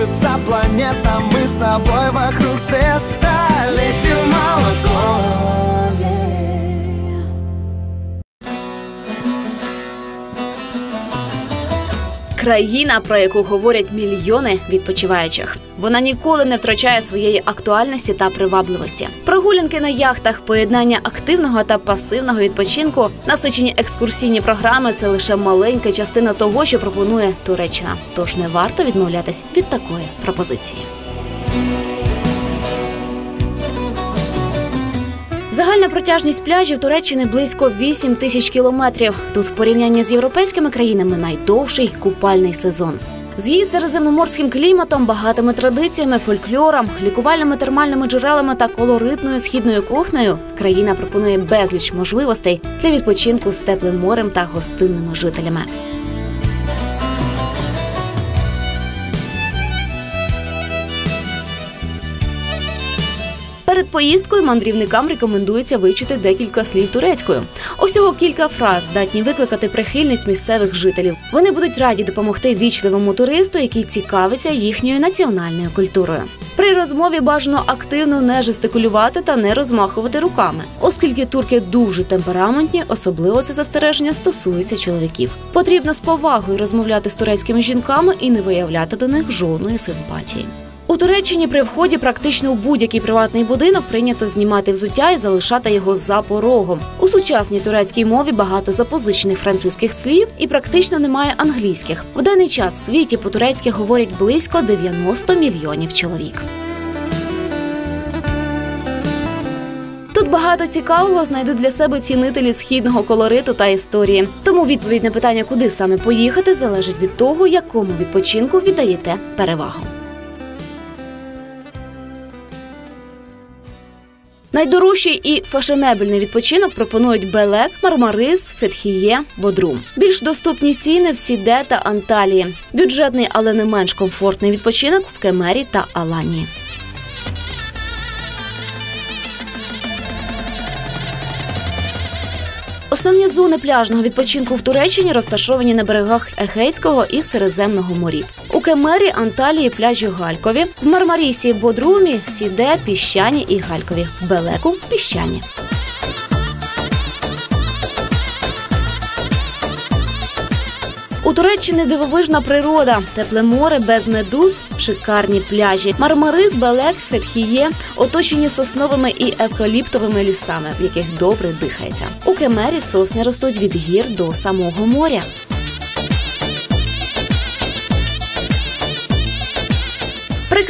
кружится планета Мы с тобой вокруг света Летим молоко Країна, про яку говорять мільйони відпочиваючих. Вона ніколи не втрачає своєї актуальності та привабливості. Прогулянки на яхтах, поєднання активного та пасивного відпочинку, насичені екскурсійні програми це лише маленька частина того, що пропонує Туреччина. Тож не варто відмовлятись від такої пропозиції. Загальна протяжність пляжів Туреччини близько 8 тисяч кілометрів. Тут в порівнянні з європейськими країнами найдовший купальний сезон. З її середземноморським кліматом, багатими традиціями, фольклором, лікувальними термальними джерелами та колоритною східною кухнею країна пропонує безліч можливостей для відпочинку з теплим морем та гостинними жителями. Поїздкою мандрівникам рекомендується вивчити декілька слів турецькою. Усього кілька фраз здатні викликати прихильність місцевих жителів. Вони будуть раді допомогти вічливому туристу, який цікавиться їхньою національною культурою. При розмові бажано активно не жестикулювати та не розмахувати руками, оскільки турки дуже темпераментні, особливо це застереження стосується чоловіків. Потрібно з повагою розмовляти з турецькими жінками і не виявляти до них жодної симпатії. У Туреччині при вході практично у будь-який приватний будинок прийнято знімати взуття і залишати його за порогом. У сучасній турецькій мові багато запозичених французьких слів і практично немає англійських. В даний час в світі по-турецьки говорять близько 90 мільйонів чоловік. Тут багато цікавого знайдуть для себе цінителі східного колориту та історії. Тому відповідь на питання, куди саме поїхати, залежить від того, якому відпочинку віддаєте перевагу. Найдорожчий і фешенебельний відпочинок пропонують Белек, Мармарис, Фетхіє, Бодрум. Більш доступні ціни в Сіде та Анталії. Бюджетний, але не менш комфортний відпочинок в Кемері та Аланії. Основні зони пляжного відпочинку в Туреччині розташовані на берегах Егейського і Середземного морів. У Кемері, Анталії, пляжі Галькові, в Мармарісі, Бодрумі, Сіде, Піщані і Галькові, Белеку Піщані. У Туреччині дивовижна природа, тепле море без медуз, шикарні пляжі, Мармарис, Белек, Фетхіє, оточені сосновими і евкаліптовими лісами, в яких добре дихається. У Кемері сосни ростуть від гір до самого моря.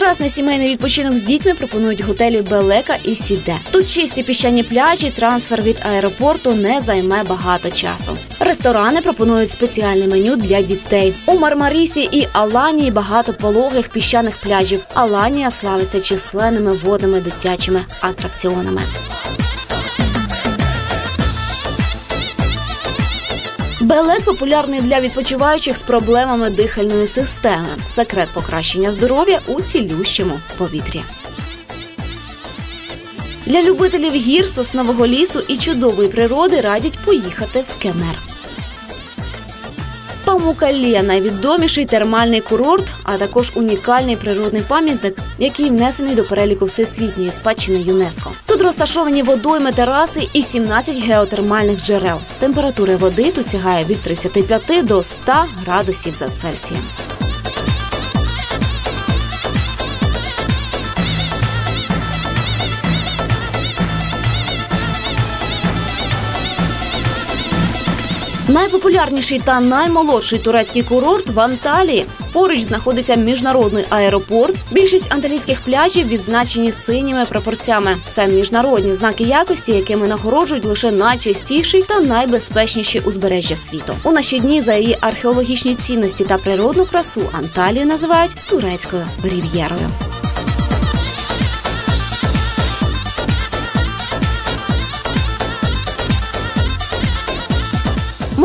Прекрасний сімейний відпочинок з дітьми пропонують готелі Белека і Сіде. Тут чисті піщані пляжі, трансфер від аеропорту не займе багато часу. Ресторани пропонують спеціальне меню для дітей. У Мармарісі і Аланії багато пологих піщаних пляжів. Аланія славиться численними водними дитячими атракціонами. Белек популярний для відпочиваючих з проблемами дихальної системи. Секрет покращення здоров'я у цілющому повітрі. Для любителів гір, соснового лісу і чудової природи радять поїхати в Кемер. Памукалія найвідоміший термальний курорт, а також унікальний природний пам'ятник, який внесений до переліку всесвітньої спадщини ЮНЕСКО. Тут розташовані водойми тераси і 17 геотермальних джерел. Температура води тут сягає від 35 до 100 градусів за Цельсієм. Найпопулярніший та наймолодший турецький курорт в Анталії. Поруч знаходиться міжнародний аеропорт. Більшість анталійських пляжів відзначені синіми прапорцями. Це міжнародні знаки якості, якими нагороджують лише найчастіші та найбезпечніші узбережжя світу. У наші дні за її археологічні цінності та природну красу Анталію називають турецькою рів'єрою.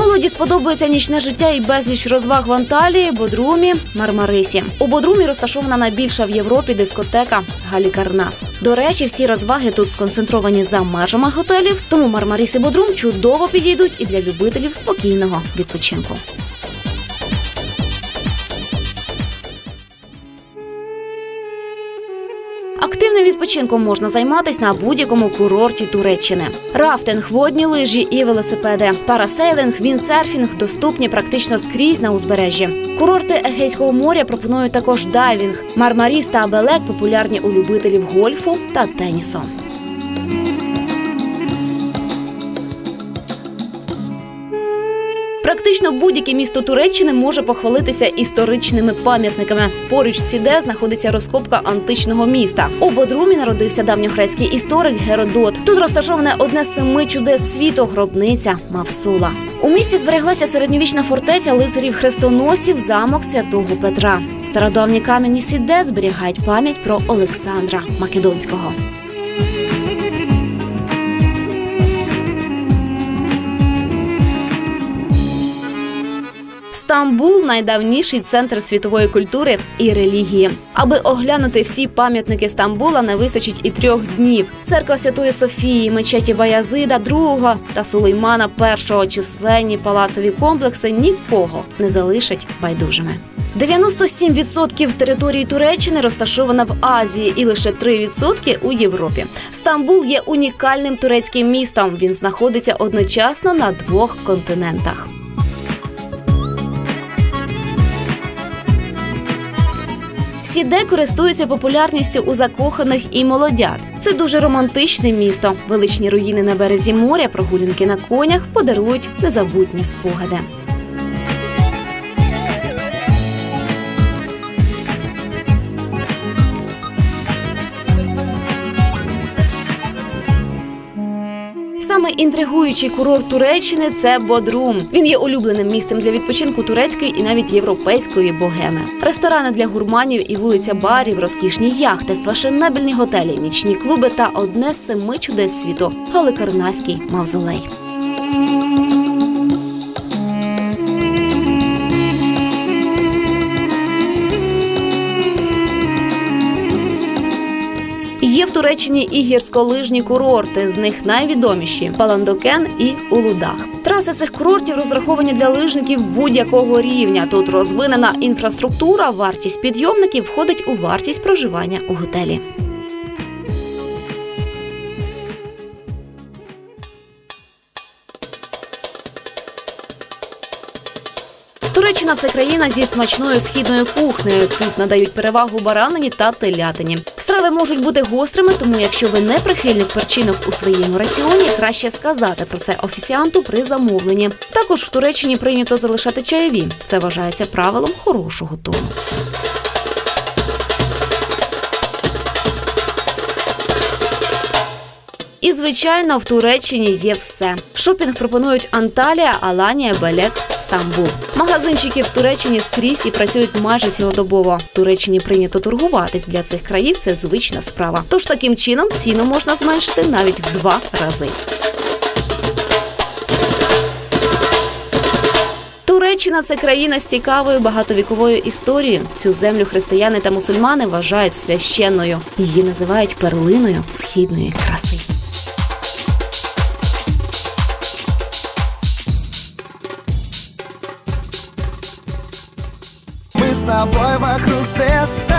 Молоді сподобається нічне життя і безліч розваг в Анталії, Бодрумі, Мармарисі. У Бодрумі розташована найбільша в Європі дискотека Галікарнас. До речі, всі розваги тут сконцентровані за межами готелів, тому Мармарис і Бодрум чудово підійдуть і для любителів спокійного відпочинку. Відпочинком можна займатися на будь-якому курорті Туреччини. Рафтинг, водні лижі і велосипеди, парасейлинг, вінсерфінг доступні практично скрізь на узбережжі. Курорти Егейського моря пропонують також дайвінг. Мармаріс та Абелек популярні у любителів гольфу та тенісу. Практично будь-яке місто Туреччини може похвалитися історичними пам'ятниками. Поруч Сіде знаходиться розкопка античного міста. У Бодрумі народився давньогрецький історик Геродот. Тут розташоване одне з семи чудес світу гробниця Мавсула. У місті збереглася середньовічна фортеця лицарів хрестоносців, замок святого Петра. Стародавні кам'яні Сіде зберігають пам'ять про Олександра Македонського. Стамбул найдавніший центр світової культури і релігії. Аби оглянути всі пам'ятники Стамбула, не вистачить і трьох днів. Церква Святої Софії, мечеті Баязида II та Сулеймана І численні палацові комплекси нікого не залишать байдужими. 97% території Туреччини розташована в Азії і лише 3% у Європі. Стамбул є унікальним турецьким містом. Він знаходиться одночасно на двох континентах. Сіде користується популярністю у закоханих і молодят. Це дуже романтичне місто. Величні руїни на березі моря, прогулянки на конях подарують незабутні спогади. Саме інтригуючий курорт Туреччини це Бодрум. Він є улюбленим місцем для відпочинку турецької і навіть європейської богеми. Ресторани для гурманів і вулиця барів, розкішні яхти, фешенебельні готелі, нічні клуби та одне з семи чудес світу Галикарнаський мавзолей. Туреччині і гірськолижні курорти. З них найвідоміші Паландокен і Улудах. Траси цих курортів розраховані для лижників будь-якого рівня. Тут розвинена інфраструктура, вартість підйомників входить у вартість проживання у готелі. Туреччина це країна зі смачною східною кухнею. Тут надають перевагу баранині та телятині. Страви можуть бути гострими, тому якщо ви не прихильник перчинок у своєму раціоні, краще сказати про це офіціанту при замовленні. Також в Туреччині прийнято залишати чайові. Це вважається правилом хорошого тону. І звичайно, в Туреччині є все. Шопінг пропонують Анталія, Аланія, Белек, Стамбул. Магазинчики в Туреччині скрізь і працюють майже цілодобово. Туреччині прийнято торгуватись для цих країв. Це звична справа. Тож таким чином ціну можна зменшити навіть в два рази. Туреччина це країна з цікавою багатовіковою історією. Цю землю християни та мусульмани вважають священною. Її називають перлиною східної краси. Тобой вокруг света